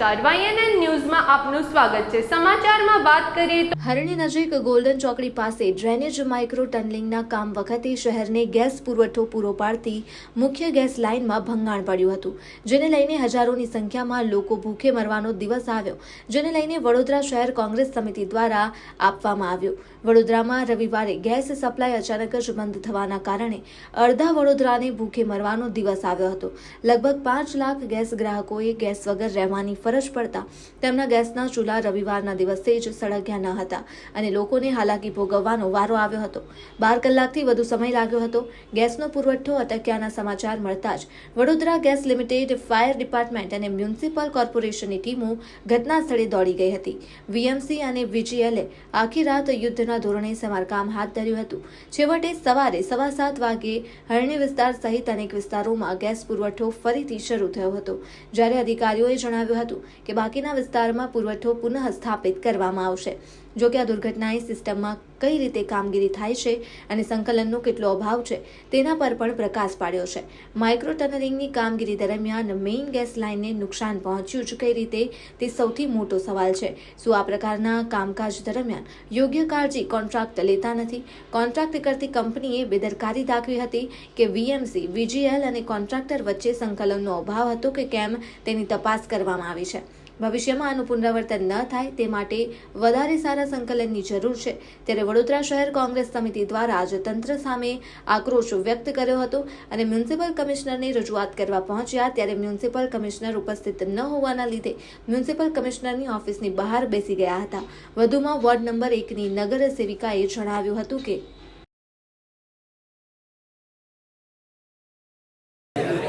નમસ્કાર. વાયએનએન ન્યૂઝમાં આપનું સ્વાગત છે. સમાચારમાં વાત કરીએ તો હરણી નજીક ગોલ્ડન ચોકડી પાસે ડ્રેનેજ માઇક્રો ટનલિંગના કામ વખતે શહેરને ગેસ પુરવઠો પૂરો પાડતી મુખ્ય ગેસ લાઇનમાં ભંગાણ પડ્યું હતું, જેને લઈને હજારોની સંખ્યામાં લોકો ભૂખે મરવાનો દિવસ આવ્યો, જેને લઈને વડોદરા શહેર કોંગ્રેસ સમિતિ દ્વારા આપવામાં આવ્યો. વડોદરામાં રવિવારે ગેસ સપ્લાય અચાનક જ બંધ થવાના કારણે અડધા વડોદરાને ભૂખે મરવાનો દિવસ આવ્યો હતો. લગભગ પાંચ લાખ ગેસ ગ્રાહકોએ ગેસ વગર રહેવાની ફરજ પડતા તેમના ગેસના ચૂલા રવિવારના દિવસે જ સળગ્યા ન હતા અને લોકોને હાલાકી ભોગવવાનો વારો આવ્યો હતો. બાર કલાકથી વધુ સમય લાગ્યો હતો. ગેસનો પુરવઠો અટક્યાના સમાચાર મળતા જ Vadodara gas limited fire department અને મ્યુનિસિપલ કોર્પોરેશનની ટીમો ઘટના સ્થળે દોડી ગઈ હતી. વીએમસી અને વીજીએલએ આખી રાત યુદ્ધના ધોરણે સમારકામ હાથ ધર્યું હતું. છેવટે સવારે સવા સાત વાગે હરણી વિસ્તાર સહિત અનેક વિસ્તારોમાં ગેસ પુરવઠો ફરીથી શરૂ થયો હતો. જ્યારે અધિકારીઓએ જણાવ્યું હતું કે બાકીના વિસ્તારમાં પુરવઠો પુનઃ સ્થાપિત કરવામાં આવશે. જો કે આ દુર્ઘટનાએ સિસ્ટમમાં કઈ રીતે કામગીરી થાય છે અને સંકલનનો કેટલો અભાવ છે, તેના પર પણ પ્રકાશ પાડ્યો છે. માઇક્રો ટનલિંગની કામગીરી દરમિયાન મેઇન ગેસ લાઇનને નુકસાન પહોંચ્યું જ કઈ રીતે, તે સૌથી મોટો સવાલ છે. શું આ પ્રકારના કામકાજ દરમિયાન યોગ્ય કાળજી કોન્ટ્રાક્ટ લેતા નથી? કોન્ટ્રાક્ટ કરતી કંપનીએ બેદરકારી દાખવી હતી કે વીએમસી વીજીએલ અને કોન્ટ્રાક્ટર વચ્ચે સંકલનનો અભાવ હતો કે કેમ તેની તપાસ કરવામાં આવી છે. ભવિષ્યમાં આનું પુનરાવર્તન ન થાય તે માટે વધારે સારા સંકલનની જરૂર છે ત્યારે વડોદરા શહેર કોંગ્રેસ સમિતિ દ્વારા આજે તંત્ર સામે આક્રોશ વ્યક્ત કર્યો હતો અને મ્યુનિસિપલ કમિશનરની રજૂઆત કરવા પહોંચ્યા ત્યારે મ્યુનિસિપલ કમિશનર ઉપસ્થિત ન હોવાના લીધે મ્યુનિસિપલ કમિશનરની ઓફિસની બહાર બેસી ગયા હતા વધુમાં વોર્ડ નંબર એકની નગર સેવિકાએ જણાવ્યું હતું કે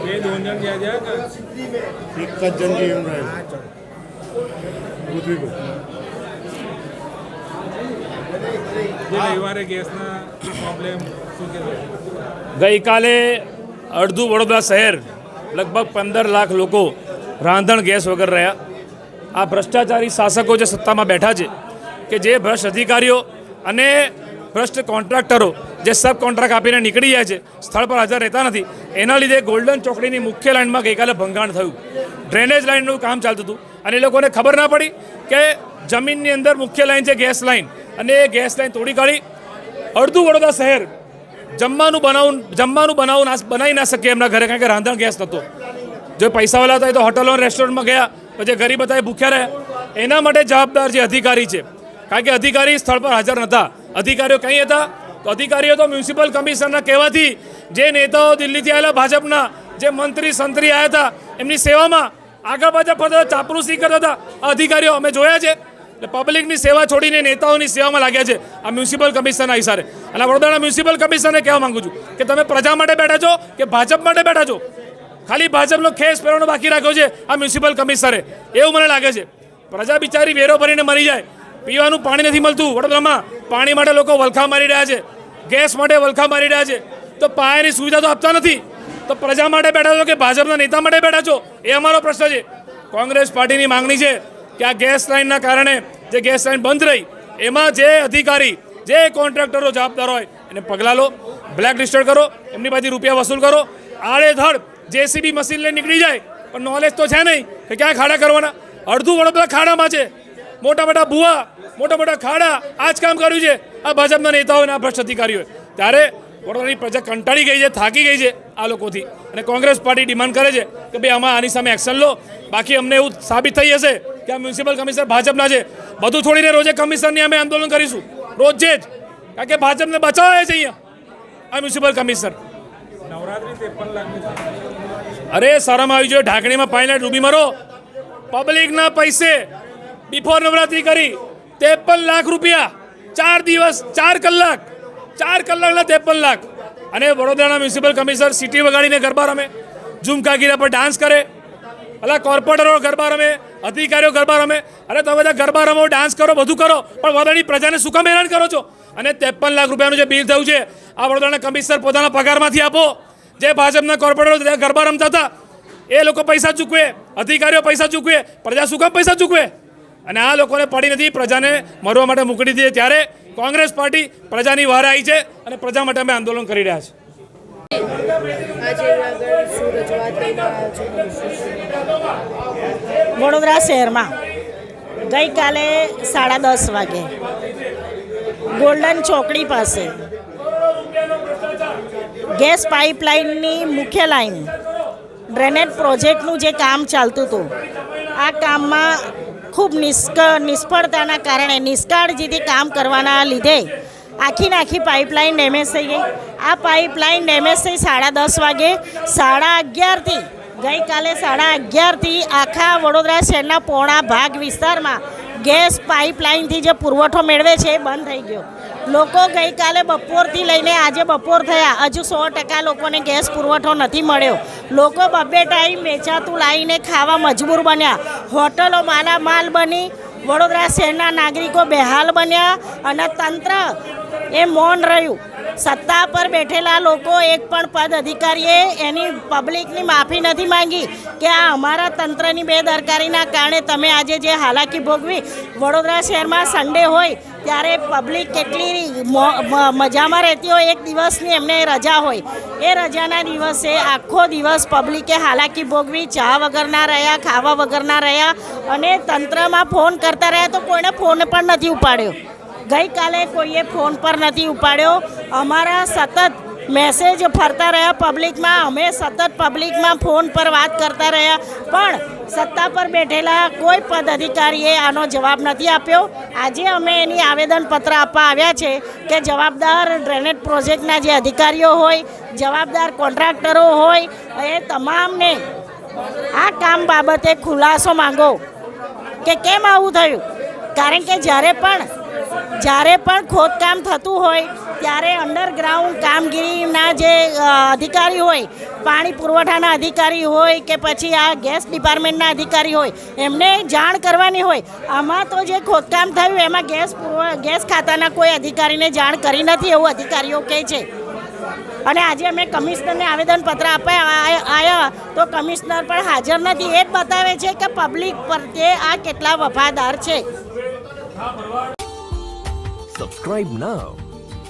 એ दोन जण घ्या પૃથ્વીભાઈ રવિવારે ગઈકાલે અડધું વડોદરા શહેર લગભગ પંદર લાખ લોકો રાંધણ ગેસ વગર રહ્યા. આ ભ્રષ્ટાચારી શાસકો જે સત્તામાં બેઠા છે કે જે ભ્રષ્ટ અધિકારીઓ અને ભ્રષ્ટ કોન્ટ્રાક્ટરો જે સબ કોન્ટ્રાક્ટ આપીને નીકળી જાય છે સ્થળ પર હાજર રહેતા નથી એના લીધે ગોલ્ડન ચોકડીની મુખ્ય લાઇનમાં ગઈકાલે ભંગાણ થયું. ડ્રેનેજ લાઇનનું કામ ચાલતું હતું. અને એ લોકોને ખબર ના પડી કે જમીનની અંદર મુખ્ય લાઇન છે ગેસ લાઇન. અને એ ગેસ લાઇન તોડી કાઢી અડધું વડોદરા શહેર જમવાનું બનાવું જમવાનું બનાવું ના, બનાવી ના શકીએ એમના ઘરે, કારણ કે રાંધણ ગેસ નહોતો. જો પૈસાવાળા હતા એ તો હોટલો રેસ્ટોરન્ટમાં ગયા, પછી ગરીબ હતા એ ભૂખ્યા રહ્યા. એના માટે જવાબદાર જે અધિકારી છે, કારણ કે અધિકારી સ્થળ પર હાજર નહોતા અધિકારીઓ કંઈ હતા? તો અધિકારીઓ તો મ્યુનિસિપલ કમિશનરના કહેવાથી જે નેતાઓ દિલ્હીથી આવેલા ભાજપના જે મંત્રી, સંત્રી આવ્યા હતા, એમની સેવામાં આગળ પાછળ ફરતા ચાપરૂસી કરતા હતા. અધિકારીઓ અમે જોયા છે. એટલે પબ્લિકની સેવા છોડીને નેતાઓની સેવામાં લાગ્યા છે. આ મ્યુનિસિપલ કમિશનના હિસારે અને વડોદરાના મ્યુનિસિપલ કમિશનને કહેવા માગું છું કે તમે પ્રજા માટે બેઠા છો કે ભાજપ માટે બેઠા છો? ખાલી ભાજપનો ખેસ પહેરવાનો બાકી રાખ્યો છે આ મ્યુનિસિપલ કમિશનરે. એવું મને લાગે છે. પ્રજા બિચારી વેરો ભરીને મરી જાય. પીવાનું પાણી નથી મળતું વડોદરામાં. પાણી માટે લોકો વલખા મારી રહ્યા છે. ગેસ માટે વલખા મારી રહ્યા છે. તો પાયાની સુવિધા તો આપતા નથી. તો પ્રજા માટે બેઠા છો કે ભાજપના નેતા માટે બેઠા છો? એ અમારો પ્રશ્ન છે. કોંગ્રેસ પાર્ટીની માંગણી છે કે આ ગેસ લાઇનના કારણે જે ગેસ લાઇન બંધ રહી, એમાં જે અધિકારી, જે કોન્ટ્રાક્ટરો જવાબદાર હોય, એને પગલાં લો, બ્લેક લિસ્ટેડ કરો, એમની પાસેથી રૂપિયા વસૂલ કરો. આડેધડ જેસીબી મશીન લઈને નીકળી જાય, પણ નોલેજ તો છે નહીં કે ક્યાં ખાડા કરવાના. અડધું વડોદરા ખાડામાં છે. મોટા મોટા ભૂવા, મોટા મોટા ખાડા આ જ કામ કર્યું છે. આ ભાજપના નેતાઓ અને આ ભ્રષ્ટ અધિકારીઓએ. ત્યારે વડોદરાની પ્રજા કંટાળી ગઈ છે, થાકી ગઈ છે આ લોકોથી. અને કોંગ્રેસ પાર્ટી ડિમાન્ડ કરે છે કે ભાઈ આમાં આની સામે એક્શન લો. બાકી અમને એવું સાબિત થઈ જશે કે આ મ્યુનિસિપલ કમિશનર ભાજપના છે. બધું છોડીને રોજે કમિશનની અમે આંદોલન કરીશું. રોજે જ. કારણ કે ભાજપને બચાવે છે અહીંયા. આ મ્યુનિસિપલ કમિશનર. અરે શરમ આવી જોઈએ ઢાંકણીમાં પાણીને ડૂબી મરો. પબ્લિકના પૈસે બિફોર નવરાત્રી કરી. ત્રેપન લાખ રૂપિયા. ચાર દિવસ, ચાર કલાક. ચાર કલાકના ત્રેપન લાખ. અને વડોદરાના મ્યુનિસિપલ કમિશનર સિટી વગાડીને ગરબા રમે ઝુમકાગીરા પર ડાન્સ કરે, અલા કોર્પોરેટરો ગરબા રમે, અધિકારીઓ ગરબા રમે. અરે તમે બધા ગરબા રમો, ડાન્સ કરો, બધું કરો, પણ વડોદરાની પ્રજાને શું કામ હેરાન કરો છો? અને ત્રેપન લાખ રૂપિયાનું જે બિલ થયું છે, આ વડોદરાના કમિશનર પોતાના પગારમાંથી આપો. જે ભાજપના કોર્પોરેટરો ગરબા રમતા હતા, એ લોકો પૈસા ચૂકવે, અધિકારીઓ પૈસા ચૂકવે, પ્રજા શું કામ પૈસા ચૂકવે? અને આ લોકોને પડી નથી, પ્રજાને મરવા માટે મોકલી દીધી ત્યારે કોંગ્રેસ પાર્ટી પ્રજાની વારે આવી છે અને પ્રજા માટે અમે આંદોલન કરી રહ્યા છીએ. વડોદરા શહેરમાં ગઈકાલે સાડા દસ વાગે ગોલ્ડન ચોકડી પાસે ગેસ પાઇપલાઇનની મુખ્ય લાઈન ડ્રેનેજ પ્રોજેક્ટનું જે કામ ચાલતું હતું, આ કામમાં ખૂબ નિષ્ક, નિષ્ફળતાના કારણે નિષ્કાળજીથી કામ કરવાના લીધે આખી આખી પાઇપલાઇન ડેમેજ થઈ ગઈ. આ પાઇપલાઇન ડેમેજ થઈ સાડા દસ વાગે, સાડા અગિયારથી, ગઈકાલે સાડા અગિયારથી આખા વડોદરા શહેરના પોણા ભાગ વિસ્તારમાં ગેસ પાઇપલાઇનથી જે પુરવઠો મેળવે છે એ બંધ થઈ ગયો. લોકો ગઈકાલે બપોરથી લઈને આજે બપોર થયા. હજુ સો ટકા લોકોને ગેસ પુરવઠો નથી મળ્યો. લોકો બબ્બે ટાઈમ વેચાતું લાવીને ખાવા મજબૂર બન્યા. હોટલો માલામાલ બની, વડોદરા શહેરના નાગરિકો બેહાલ બન્યા અને તંત્ર એ મૌન રહ્યું. સત્તા પર બેઠેલા લોકો એક પણ પદ અધિકારીએ એની પબ્લિકની માફી નથી માંગી કે આ અમારા તંત્રની બેદરકારીના કારણે તમે આજે જે હાલાકી ભોગવી, વડોદરા શહેરમાં સન્ડે હોય ત્યારે પબ્લિક કેટલી મજામાં રહેતી હોય, એક દિવસની એમને રજા હોય. એ રજાના દિવસે આખો દિવસ પબ્લિકે હાલાકી ભોગવી, ચા વગરના રહ્યા, ખાવા વગરના રહ્યા અને તંત્રમાં ફોન કરતા રહ્યા તો કોઈને ફોન પણ નથી ઉપાડ્યો. ગઈકાલે કોઈએ ફોન પર નથી ઉપાડ્યો. અમારા સતત મેસેજ ફરતા રહ્યા પબ્લિકમાં અમે સતત પબ્લિકમાં ફોન પર વાત કરતા રહ્યા. પણ સત્તા પર બેઠેલા કોઈ પદ અધિકારીએ આનો જવાબ નથી આપ્યો. આજે અમે એની આવેદનપત્ર આપવા આવ્યા છે કે જવાબદાર ડ્રેનેજ પ્રોજેક્ટના જે અધિકારીઓ હોય, જવાબદાર કોન્ટ્રાક્ટરો હોય, એ તમામને આ કામ બાબતે ખુલાસો માંગો. કે કેમ આવું થયું? કારણ કે જ્યારે પણ જ્યારે પણ ખોદકામ થતું હોય ત્યારે અંડરગ્રાઉન્ડ કામગીરીના જે અધિકારી હોય, પાણી પુરવઠાના અધિકારી હોય કે પછી આ ગેસ ડિપાર્ટમેન્ટના અધિકારી હોય, એમને જાણ કરવાની હોય. આમાં તો જે ખોદકામ થયું, એમાં ગેસ ગેસ ખાતાના કોઈ અધિકારીને જાણ કરી નથી એવું અધિકારીઓ કહે છે. અને આજે અમે કમિશનરને આવેદનપત્ર આપ્યા આવ્યા તો કમિશનર પણ હાજર નથી. એ જ બતાવે છે કે પબ્લિક પ્રત્યે આ કેટલા વફાદાર છે. Subscribe now